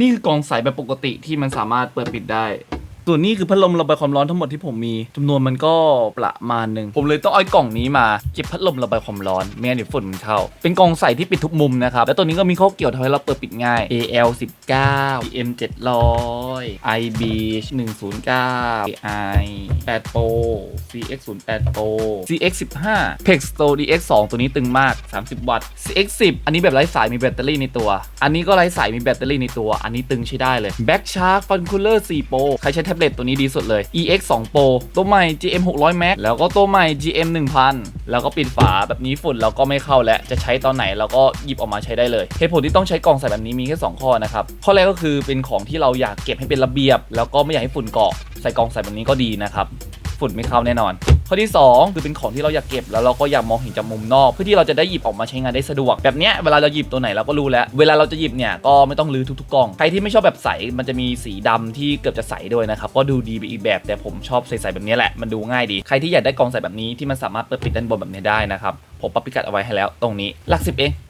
นี่คือกองใสแบบปกติที่มันสามารถเปิดปิดได้ ส่วนนี้คือพัดลมระบายความร้อนทั้งหมดที่ผมมีจำนวนมันก็ประมาณหนึ่งผมเลยต้องเอาไอ้กล่องนี้มาเก็บพัดลมระบายความร้อนไม่งั้นเดี๋ยวฝุ่นมันเข้า เป็นกล่องใสที่ปิดทุกมุมนะครับแล้วตัวนี้ก็มีข้อเกี่ยวทำให้เราเปิดปิดง่าย AL 19 EM 700 IB 109 AI 8 Pro CX 08 Pro CX 15 PEX Store DX 2ตัวนี้ตึงมาก 30 วัตต์ CX 10อันนี้แบบไร้สายมีแบตเตอรี่ในตัว อันนี้ก็ไร้สายมีแบตเตอรี่ในตัว อันนี้ตึงใช้ได้เลย Back Shark Fun Cooler 4 Pro ใครใช้แท็บเล็ตตัวนี้ดีสุดเลย EX 2 Pro ตัวใหม่ GM 600 Max แล้วก็ตัวใหม่ GM 1000 แล้วก็ปิดฝาแบบนี้ฝุ่นเราก็ไม่เข้าแล้ว จะใช้ตอนไหนเราก็หยิบออกมาใช้ได้เลยเหตุผลที่ต้องใช้กล่องใส่แบบนี้มีแค่2ข้อนะครับข้อแรกก็คือเป็นของที่เราอยากเก็บให้เป็นระเบียบ แล้วก็ไม่อยากให้ฝุ่นเกาะใส่กล่องใส่แบบนี้ก็ดีนะครับฝุ่นไม่เข้าแน่นอน ข้อที่ 2 คือเป็นของที่เราอยากเก็บแล้วเราก็อยากมองเห็นจากมุมนอก เพื่อที่เราจะได้หยิบออกมาใช้งานได้สะดวกแบบเนี้ยเวลาเราหยิบตัวไหนเราก็รู้แล้ว เวลาเราจะหยิบเนี่ยก็ไม่ต้องรื้อทุกๆกล่องใครที่ไม่ชอบแบบใสมันจะมีสีดำที่เกือบจะใสด้วยนะครับก็ดูดีไปอีกแบบแต่ผมชอบใสๆแบบนี้แหละมันดูง่ายดีใครที่อยากได้กล่องใสแบบนี้ที่มันสามารถเปิดปิดด้านบนแบบนี้ได้นะครับผมปรับพิกัดเอาไว้ให้แล้วตรงนี้หลักสิบเอง